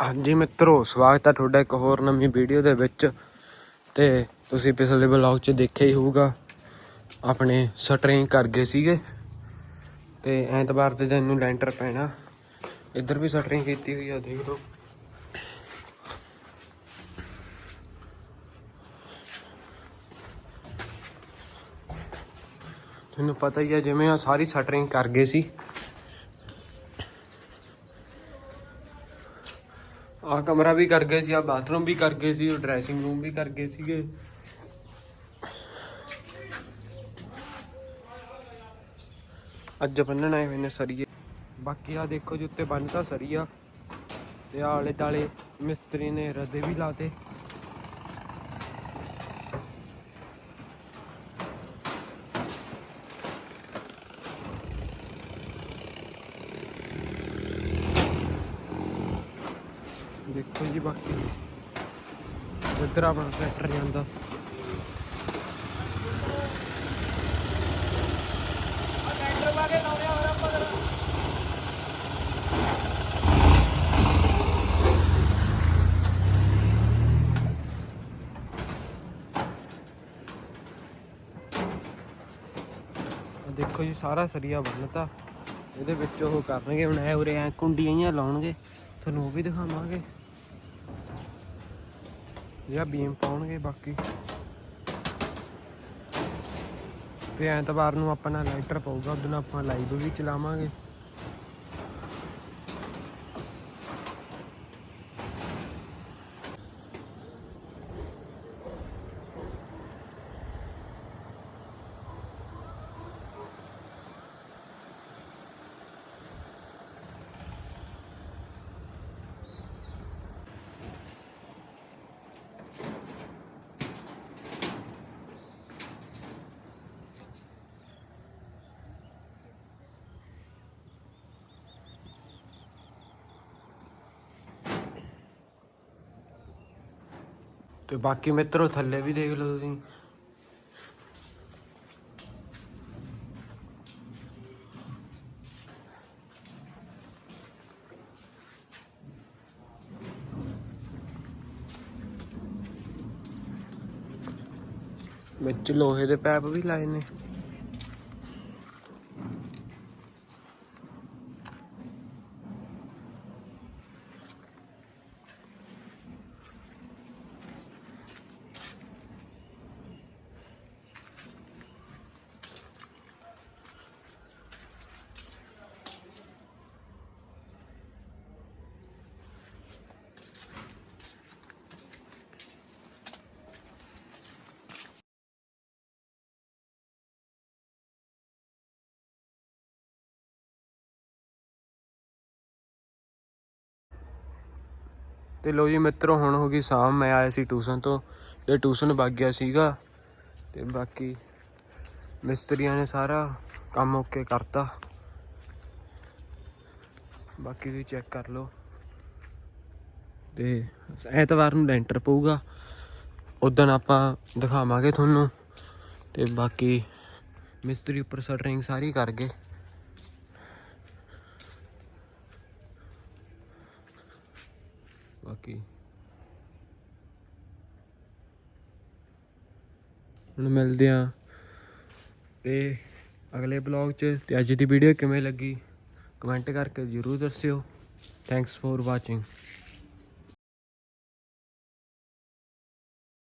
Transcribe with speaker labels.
Speaker 1: ਹਾਂਜੀ ਮਿੱਤਰੋ, ਸਵਾਗਤ ਹੈ ਤੁਹਾਡਾ ਇੱਕ ਹੋਰ ਨਵੀਂ ਵੀਡੀਓ ਦੇ ਵਿੱਚ। ਤੇ ਤੁਸੀਂ ਪਿਛਲੇ ਵਲੌਗ 'ਚ ਦੇਖਿਆ ਹੀ ਹੋਊਗਾ, ਆਪਣੇ ਸਟਰਿੰਗ ਕਰ ਗਏ ਸੀਗੇ। ਤੇ ਐਤਵਾਰ ਦੇ ਦਿਨ ਨੂੰ ਲੈਂਟਰ ਪੈਣਾ। ਇੱਧਰ ਵੀ ਸਟਰਿੰਗ ਕੀਤੀ ਹੋਈ ਆ, ਦੇਖ ਲਓ। ਤੁਹਾਨੂੰ ਪਤਾ ਹੀ ਆ, ਜਿਵੇਂ ਆ ਸਾਰੀ ਸਟਰਿੰਗ ਕਰ ਗਏ ਸੀ। ਆ ਕਮਰਾ ਵੀ ਕਰ ਗਏ ਸੀ, ਆ ਬਾਥਰੂਮ ਵੀ ਕਰ ਗਏ ਸੀ ਡਰੈਸਿੰਗ ਰੂਮ ਵੀ ਕਰ ਗਏ ਸੀਗੇ। ਅੱਜ ਬੰਨਣ ਆਏ ਹੋਏ ਨੇ ਸਰੀਏ। ਬਾਕੀ ਆ ਦੇਖੋ ਜੀ, ਉੱਤੇ ਬੰਨਤਾ ਸਰੀਆ। ਤੇ ਆਲੇ ਦਾਲੇ ਮਿਸਤਰੀ ਨੇ ਰਦੇ ਵੀ ਲਾਤੇ। ਦੇਖੋ ਜੀ ਬਾਕੀ। ਇੱਧਰ ਆਪਣਾ ਟਰੈਕਟਰ ਜਾਂਦਾ। ਦੇਖੋ ਜੀ, ਸਾਰਾ ਸਰੀਆ ਬੰਨਤਾ। ਇਹਦੇ ਵਿੱਚ ਉਹ ਕਰਨਗੇ ਹੁਣ ਐ ਉਰੇ ਐ ਕੁੰਡੀਆਂ ਲਾਉਣਗੇ। ਤੁਹਾਨੂੰ ਉਹ ਵੀ ਦਿਖਾਵਾਂਗੇ। ਜਾਂ ਬੀਮ ਪਾਉਣਗੇ ਬਾਕੀ। ਤੇ ਐਤਵਾਰ ਨੂੰ ਆਪਾਂ ਨਾਲ ਲਾਈਟਰ ਪਾਊਗਾ ਉਦੋਂ ਆਪਾਂ ਲਾਈਵ ਵੀ ਚਲਾਵਾਂਗੇ। ਤੇ ਬਾਕੀ ਮਿੱਤਰੋ ਥੱਲੇ ਵੀ ਦੇਖ ਲਓ ਤੁਸੀਂ। ਵਿੱਚ ਲੋਹੇ ਦੇ ਪੈਪ ਵੀ ਲਾਏ ਨੇ। ਤੇ ਲੋ ਜੀ ਮਿੱਤਰੋ, ਹੁਣ ਹੋ ਗਈ ਸ਼ਾਮ, ਮੈਂ ਆਇਆ ਸੀ ਟਿਊਸ਼ਨ ਤੋਂ ਤੇ ਟਿਊਸ਼ਨ ਵਗ ਗਿਆ ਸੀਗਾ ਤੇ ਬਾਕੀ ਮਿਸਤਰੀਆਂ ਨੇ ਸਾਰਾ ਕੰਮ ਓਕੇ ਕਰਤਾ। ਬਾਕੀ ਵੀ ਚੈੱਕ ਕਰ ਲਓ। ਤੇ ਐਤਵਾਰ ਨੂੰ ਲੈਂਟਰ ਪਊਗਾ ਉਦੋਂ ਆਪਾਂ ਦਿਖਾਵਾਂਗੇ ਤੁਹਾਨੂੰ ਤੇ ਬਾਕੀ ਮਿਸਤਰੀ ਉੱਪਰ ਸਟਰਿੰਗ ਸਾਰੀ ਕਰ ਗਏ। ਬਾਕੀ। ਹੁਣ ਮਿਲਦੇ ਆ ਤੇ ਅਗਲੇ ਬਲੌਗ 'ਚ। ਤੇ ਅੱਜ ਦੀ ਵੀਡੀਓ ਕਿਵੇਂ ਲੱਗੀ? ਕਮੈਂਟ ਕਰਕੇ ਜਰੂਰ ਦੱਸਿਓ। Thanks for watching